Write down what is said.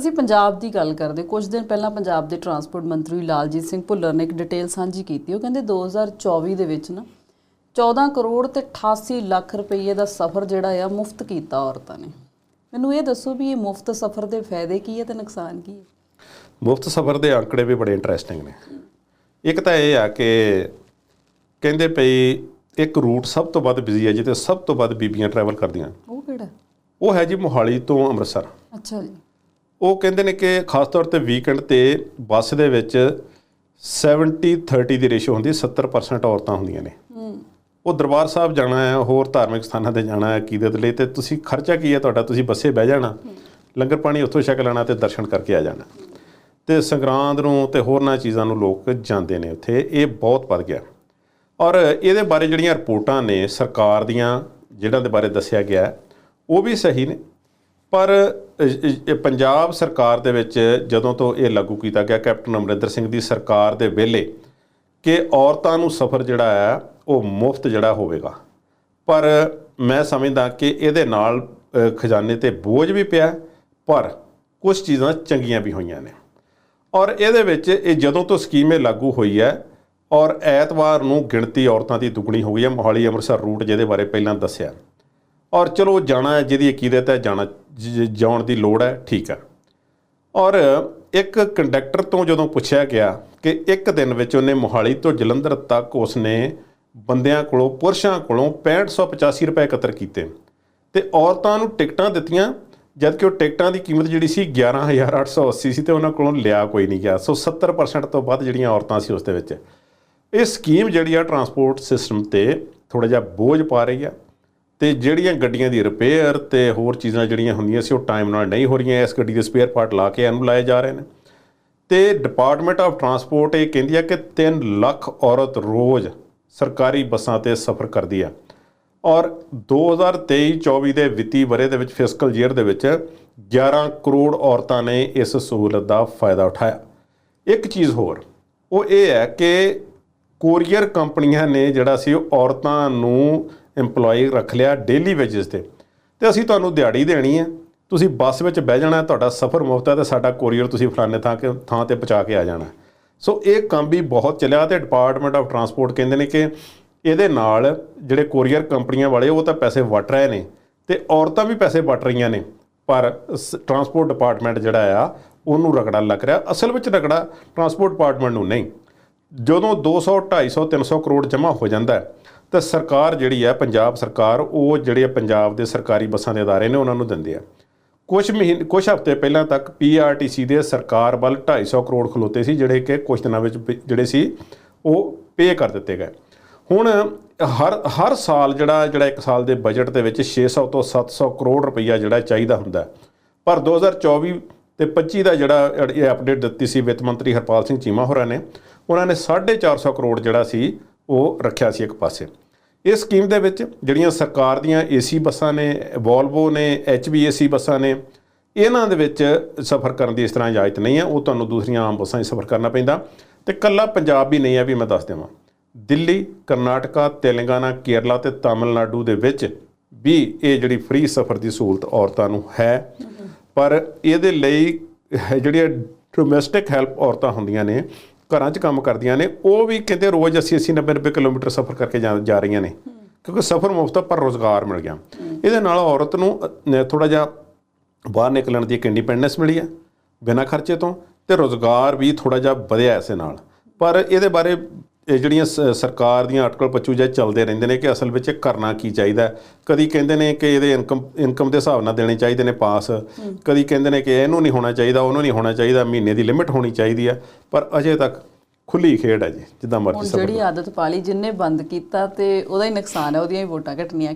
ਅਸੀਂ ਪੰਜਾਬ ਦੀ ਗੱਲ ਕਰਦੇ ਕੁਝ ਦਿਨ ਪਹਿਲਾਂ ਪੰਜਾਬ ਦੇ ਟਰਾਂਸਪੋਰਟ ਮੰਤਰੀ ਲਾਲਜੀਤ ਸਿੰਘ ਭੁੱਲਰ ਨੇ ਇੱਕ ਡਿਟੇਲ ਸਾਂਝੀ ਕੀਤੀ। ਉਹ ਕਹਿੰਦੇ 2024 ਦੇ ਵਿੱਚ ਨਾ 14 ਕਰੋੜ ਤੇ 88 ਲੱਖ ਰੁਪਏ ਦਾ ਸਫ਼ਰ ਜਿਹੜਾ ਆ ਮੁਫਤ ਕੀਤਾ ਔਰਤਾਂ ਨੇ। ਮੈਨੂੰ ਇਹ ਦੱਸੋ ਵੀ ਇਹ ਮੁਫਤ ਸਫ਼ਰ ਦੇ ਫਾਇਦੇ ਕੀ ਹੈ ਤੇ ਨੁਕਸਾਨ ਕੀ ਹੈ ਮੁਫਤ ਸਫ਼ਰ ਦੇ ਅੰਕੜੇ ਵੀ ਬੜੇ ਇੰਟਰਸਟਿੰਗ ਨੇ। ਇੱਕ ਤਾਂ ਇਹ ਆ ਕਿ ਕਹਿੰਦੇ ਪਈ ਇੱਕ ਰੂਟ ਸਭ ਤੋਂ ਵੱਧ ਬਿਜ਼ੀ ਹੈ ਜਿੱਥੇ ਸਭ ਤੋਂ ਵੱਧ ਬੀਬੀਆਂ ਟਰੈਵਲ ਕਰਦੀਆਂ। ਉਹ ਕਿਹੜਾ? ਉਹ ਹੈ ਜੀ ਮੋਹਾਲੀ ਤੋਂ ਅੰਮ੍ਰਿਤਸਰ। ਅੱਛਾ ਜੀ। ਉਹ ਕਹਿੰਦੇ ਨੇ ਕਿ ਖਾਸ ਤੌਰ ਤੇ ਵੀਕਐਂਡ ਤੇ ਬੱਸ ਦੇ ਵਿੱਚ 70 30 ਦੀ ਰੇਸ਼ੋ ਹੁੰਦੀ 70% ਔਰਤਾਂ ਹੁੰਦੀਆਂ ਨੇ। ਉਹ ਦਰਬਾਰ ਸਾਹਿਬ ਜਾਣਾ ਹੈ ਹੋਰ ਧਾਰਮਿਕ ਸਥਾਨਾਂ ਤੇ ਜਾਣਾ ਹੈ ਅਕੀਦਤ ਲਈ ਤੇ ਤੁਸੀਂ ਖਰਚਾ ਕੀ ਹੈ ਤੁਹਾਡਾ? ਤੁਸੀਂ ਬੱਸੇ ਬਹਿ ਜਾਣਾ ਲੰਗਰ ਪਾਣੀ ਉੱਥੋਂ ਛਕ ਲੈਣਾ ਤੇ ਦਰਸ਼ਨ ਕਰਕੇ ਆ ਜਾਣਾ। ਤੇ ਸੰਗਰਾਂਦ ਨੂੰ ਤੇ ਹੋਰਨਾਂ ਚੀਜ਼ਾਂ ਨੂੰ ਲੋਕ ਜਾਂਦੇ ਨੇ ਉੱਥੇ ਇਹ ਬਹੁਤ ਵੱਧ ਗਿਆ। ਔਰ ਇਹਦੇ ਬਾਰੇ ਜਿਹੜੀਆਂ ਰਿਪੋਰਟਾਂ ਨੇ ਸਰਕਾਰ ਦੀਆਂ ਜਿਹੜਾ ਦੇ ਬਾਰੇ ਦੱਸਿਆ ਗਿਆ ਉਹ ਵੀ ਸਹੀ ਨੇ। ਪਰ ਪੰਜਾਬ ਸਰਕਾਰ ਦੇ ਵਿੱਚ ਜਦੋਂ ਤੋਂ ਇਹ ਲਾਗੂ ਕੀਤਾ ਗਿਆ ਕੈਪਟਨ ਅਮਰਿੰਦਰ ਸਿੰਘ ਦੀ ਸਰਕਾਰ ਦੇ ਵੇਲੇ ਕਿ ਔਰਤਾਂ ਨੂੰ ਸਫ਼ਰ ਜਿਹੜਾ ਹੈ, ਉਹ ਮੁਫਤ ਜਿਹੜਾ ਹੋਵੇਗਾ। ਪਰ ਮੈਂ ਸਮਝਦਾ ਕਿ ਇਹਦੇ ਨਾਲ ਖਜ਼ਾਨੇ ਤੇ ਬੋਝ ਵੀ ਪਿਆ, ਪਰ ਕੁਝ ਚੀਜ਼ਾਂ ਚੰਗੀਆਂ ਵੀ ਹੋਈਆਂ ਨੇ। ਔਰ ਇਹਦੇ ਵਿੱਚ ਇਹ ਜਦੋਂ ਤੋਂ ਸਕੀਮ ਇਹ ਲਾਗੂ ਹੋਈ ਹੈ, ਔਰ ਐਤਵਾਰ ਨੂੰ ਗਿਣਤੀ ਔਰਤਾਂ ਦੀ ਦੁੱਗਣੀ ਹੋ ਗਈ ਹੈ, ਮੋਹਾਲੀ ਅੰਮ੍ਰਿਤਸਰ ਰੂਟ ਜਿਹਦੇ ਬਾਰੇ ਪਹਿਲਾਂ ਦੱਸਿਆ। ਔਰ ਚਲੋ ਜਾਣਾ ਹੈ, ਜਿਹਦੀ ਅਕੀਦਤ ਹੈ, ਜਾਣਾ ਜ- ਜਾਣ ਦੀ ਲੋੜ ਹੈ, ਠੀਕ ਹੈ। ਔਰ ਇੱਕ ਕੰਡਕਟਰ ਤੋਂ ਜਦੋਂ ਪੁੱਛਿਆ ਗਿਆ ਕਿ ਇੱਕ ਦਿਨ ਵਿੱਚ ਉਹਨੇ ਮੋਹਾਲੀ ਤੋਂ ਜਲੰਧਰ ਤੱਕ ਉਸਨੇ ਬੰਦਿਆਂ ਕੋਲੋਂ, ਪੁਰਸ਼ਾਂ ਕੋਲੋਂ 6585 ਰੁਪਏ ਇਕੱਤਰ ਕੀਤੇ। ਤੇ ਔਰਤਾਂ ਨੂੰ ਟਿਕਟਾਂ ਦਿੱਤੀਆਂ ਜਦ ਕਿ ਉਹ ਟਿਕਟਾਂ ਦੀ ਕੀਮਤ ਜਿਹੜੀ ਸੀ 11880 ਸੀ ਤੇ ਉਹਨਾਂ ਕੋਲੋਂ ਲਿਆ ਕੋਈ ਨਹੀਂ ਗਿਆ। ਸੋ 70% ਤੋਂ ਵੱਧ ਜਿਹੜੀਆਂ ਔਰਤਾਂ ਸੀ ਉਸ ਦੇ ਵਿੱਚ। ਇਹ ਸਕੀਮ ਜਿਹੜੀ ਆ ਟਰਾਂਸਪੋਰਟ ਸਿਸਟਮ ਤੇ ਥੋੜਾ ਜਿਹਾ ਬੋਝ ਪਾ ਰਹੀ ਆ। ਤੇ ਜਿਹੜੀਆਂ ਗੱਡੀਆਂ ਦੀ ਰਿਪੇਅਰ ਤੇ ਹੋਰ ਚੀਜ਼ਾਂ ਜਿਹੜੀਆਂ ਹੁੰਦੀਆਂ ਸੀ, ਉਹ ਟਾਈਮ ਨਾਲ ਨਹੀਂ ਹੋ ਰਹੀਆਂ। ਇਸ ਗੱਡੀ ਦੇ ਸਪੇਅਰ ਪਾਰਟ ਲਾ ਕੇ ਇਹਨੂੰ ਲਾਏ ਜਾ ਰਹੇ ਨੇ। ਤੇ ਡਿਪਾਰਟਮੈਂਟ ਆਫ ਟਰਾਂਸਪੋਰਟ ਇਹ ਕਹਿੰਦੀ ਆ ਕਿ 3 ਲੱਖ ਔਰਤ ਰੋਜ਼ ਸਰਕਾਰੀ ਬੱਸਾਂ ਤੇ ਸਫ਼ਰ ਕਰਦੀ ਆ। ਔਰ 2023-24 ਦੇ ਵਿੱਤੀ ਵਰੇ ਦੇ ਵਿੱਚ ਫਿਸਕਲ ਈਅਰ ਦੇ ਵਿੱਚ 11 ਕਰੋੜ ਔਰਤਾਂ ਨੇ ਇਸ ਸਹੂਲਤ ਦਾ ਫਾਇਦਾ ਉਠਾਇਆ। ਇੱਕ ਚੀਜ਼ ਹੋਰ, ਉਹ ਇਹ ਹੈ ਕਿ ਕੋਰੀਅਰ ਕੰਪਨੀਆਂ ਨੇ ਜਿਹੜਾ ਸੀ ਔਰਤਾਂ ਨੂੰ EMPLOYE ਰੱਖ ਲਿਆ ਡੇਲੀ ਵੇਜਸ ਤੇ। ਤੇ ਅਸੀਂ ਤੁਹਾਨੂੰ ਦਿਹਾੜੀ ਦੇਣੀ ਹੈ। ਤੁਸੀਂ ਬੱਸ ਵਿੱਚ ਬਹਿ ਜਾਣਾ ਤੁਹਾਡਾ ਸਫ਼ਰ ਮੁਫਤ ਹੈ ਤੇ ਸਾਡਾ ਕੋਰੀਅਰ ਤੁਸੀਂ ਫਲਾਣੇ ਥਾਂ ਕੇ ਥਾਂ ਤੇ ਪਹੁੰਚਾ ਕੇ ਆ ਜਾਣਾ ਸੋ ਇਹ ਕੰਮ ਵੀ ਬਹੁਤ ਚੱਲਿਆ ਤੇ ਡਿਪਾਰਟਮੈਂਟ ਆਫ ਟਰਾਂਸਪੋਰਟ ਕਹਿੰਦੇ ਨੇ ਕਿ ਇਹਦੇ ਨਾਲ ਜਿਹੜੇ ਕੋਰੀਅਰ ਕੰਪਨੀਆਂ ਵਾਲੇ, ਉਹ ਤਾਂ ਪੈਸੇ ਵਟ ਰਹੇ ਨੇ ਤੇ ਔਰਤਾਂ ਵੀ ਪੈਸੇ ਵਟ ਰਹੀਆਂ ਨੇ। ਪਰ ਟਰਾਂਸਪੋਰਟ ਡਿਪਾਰਟਮੈਂਟ ਜਿਹੜਾ ਆ, ਉਹਨੂੰ ਰਗੜਾ ਲੱਗ ਰਿਹਾ। ਅਸਲ ਵਿੱਚ ਰਗੜਾ ਟਰਾਂਸਪੋਰਟ ਡਿਪਾਰਟਮੈਂਟ ਨੂੰ ਨਹੀਂ। ਜਦੋਂ 200 250 300 ਕਰੋੜ ਜਮ੍ਹਾਂ ਹੋ ਜਾਂਦਾ ਹੈ ਤਾਂ ਸਰਕਾਰ ਜਿਹੜੀ ਹੈ, ਪੰਜਾਬ ਸਰਕਾਰ, ਉਹ ਜਿਹੜੇ ਪੰਜਾਬ ਦੇ ਸਰਕਾਰੀ ਬੱਸਾਂ ਦੇ ਅਦਾਰੇ ਨੇ, ਉਹਨਾਂ ਨੂੰ ਦਿੰਦੇ ਆ ਕੁਝ ਮਹੀਨੇ ਕੁਝ ਹਫ਼ਤੇ ਪਹਿਲਾਂ ਤੱਕ ਪੀਆਰਟੀਸੀ ਦੇ ਸਰਕਾਰ ਵੱਲ 250 ਕਰੋੜ ਖਲੋਤੇ ਸੀ, ਜਿਹੜੇ ਕਿ ਕੁਝ ਦਿਨਾਂ ਵਿੱਚ ਪ- ਜਿਹੜੇ ਸੀ, ਉਹ ਪੇ ਕਰ ਦਿੱਤੇ ਗਏ ਹੁਣ ਹਰ ਹਰ ਸਾਲ ਜਿਹੜਾ ਜਿਹੜਾ ਇੱਕ ਸਾਲ ਦੇ ਬਜਟ ਦੇ ਵਿੱਚ 600 ਤੋਂ 700 ਕਰੋੜ ਰੁਪਈਆ ਜਿਹੜਾ ਚਾਹੀਦਾ ਹੁੰਦਾ ਹੈ। ਪਰ 2024 ਤੇ 25 ਦਾ ਜਿਹੜਾ ਇਹ ਅਪਡੇਟ ਦਿੱਤੀ ਸੀ ਵਿੱਤ ਮੰਤਰੀ ਹਰਪਾਲ ਸਿੰਘ ਚੀਮਾ ਹੋਰਾਂ ਨੇ, ਉਹਨਾਂ ਨੇ 450 ਕਰੋੜ ਜਿਹੜਾ ਸੀ ਉਹ ਰੱਖਿਆ ਸੀ ਇੱਕ ਪਾਸੇ। ਇਸ ਸਕੀਮ ਦੇ ਵਿੱਚ ਜਿਹੜੀਆਂ ਸਰਕਾਰ ਦੀਆਂ ਏਸੀ ਬੱਸਾਂ ਨੇ ਵੋਲਵੋ ਨੇ ਐਚਬੀਏਸੀ ਬੱਸਾਂ ਨੇ, ਇਹਨਾਂ ਦੇ ਵਿੱਚ ਸਫ਼ਰ ਕਰਨ ਦੀ ਇਸ ਤਰ੍ਹਾਂ ਇਜਾਜ਼ਤ ਨਹੀਂ ਹੈ। ਉਹ ਤੁਹਾਨੂੰ ਦੂਸਰੀਆਂ ਆਮ ਬੱਸਾਂ 'ਚ ਸਫ਼ਰ ਕਰਨਾ ਪੈਂਦਾ। ਤੇ ਕੱਲਾ ਪੰਜਾਬ ਵੀ ਨਹੀਂ ਹੈ ਵੀ ਮੈਂ ਦੱਸ ਦੇਵਾਂ। ਦਿੱਲੀ, ਕਰਨਾਟਕਾ, ਤੇਲੰਗਾਨਾ, ਕੇਰਲਾ ਤੇ ਤਾਮਿਲਨਾਡੂ ਦੇ ਵਿੱਚ ਵੀ ਇਹ ਜਿਹੜੀ ਫ੍ਰੀ ਸਫ਼ਰ ਦੀ ਸਹੂਲਤ ਔਰਤਾਂ ਨੂੰ ਹੈ। ਪਰ ਇਹਦੇ ਲਈ ਹੈ ਜਿਹੜੀਆਂ ਡੋਮੈਸਟਿਕ ਹੈਲਪ ਔਰਤਾਂ ਹੁੰਦੀਆਂ ਨੇ ਘਰਾਂ 'ਚ ਕੰਮ ਕਰਦੀਆਂ ਨੇ ਉਹ ਵੀ ਕਹਿੰਦੇ ਰੋਜ਼ 80 80 90 90 ਕਿਲੋਮੀਟਰ ਸਫ਼ਰ ਕਰਕੇ ਜਾ ਰਹੀਆਂ ਨੇ। ਕਿਉਂਕਿ ਸਫ਼ਰ ਮੁਫਤ ਪਰ ਰੋਜ਼ਗਾਰ ਮਿਲ ਗਿਆ। ਇਹਦੇ ਨਾਲ ਔਰਤ ਨੂੰ ਥੋੜਾ ਜਿਹਾ ਬਾਹਰ ਨਿਕਲਣ ਦੀ ਇੱਕ ਇੰਡੀਪੈਂਡੈਂਸ ਮਿਲੀ ਹੈ ਬਿਨਾਂ ਖਰਚੇ ਤੋਂ ਤੇ ਰੋਜ਼ਗਾਰ ਵੀ ਥੋੜਾ ਜਿਹਾ ਵਧਿਆ ਇਸੇ ਨਾਲ। ਪਰ ਇਹਦੇ ਬਾਰੇ ਇਹ ਜਿਹੜੀਆਂ ਸਰਕਾਰ ਦੀਆਂ ਅਟਕਲ ਪੱਚੂ ਜਿਹੇ ਚੱਲਦੇ ਰਹਿੰਦੇ ਨੇ ਕਿ ਅਸਲ ਵਿੱਚ ਇਹ ਕਰਨਾ ਕੀ ਚਾਹੀਦਾ। ਕਦੀ ਕਹਿੰਦੇ ਨੇ ਕਿ ਇਹਦੇ ਇਨਕਮ ਇਨਕਮ ਦੇ ਹਿਸਾਬ ਨਾਲ ਦੇਣੇ ਚਾਹੀਦੇ ਨੇ ਪਾਸ। ਕਦੀ ਕਹਿੰਦੇ ਨੇ ਕਿ ਇਹਨੂੰ ਨਹੀਂ ਹੋਣਾ ਚਾਹੀਦਾ ਉਹਨੂੰ ਨਹੀਂ ਹੋਣਾ ਚਾਹੀਦਾ ਮਹੀਨੇ ਦੀ ਲਿਮਿਟ ਹੋਣੀ ਚਾਹੀਦੀ ਹੈ। ਪਰ ਅਜੇ ਤੱਕ ਖੁੱਲੀ ਖੇਡ ਹੈ ਜੀ ਜਿੱਦਾਂ ਮਰਜ਼ੀ ਸਭ ਜਿਹੜੀ ਆਦਤ ਪਾ ਲਈ ਜਿੰਨੇ ਬੰਦ ਕੀਤਾ ਤੇ ਉਹਦਾ ਹੀ ਨੁਕਸਾਨ ਹੈ ਉਹਦੀਆਂ ਹੀ ਵੋਟਾਂ ਘਟਣੀਆਂ।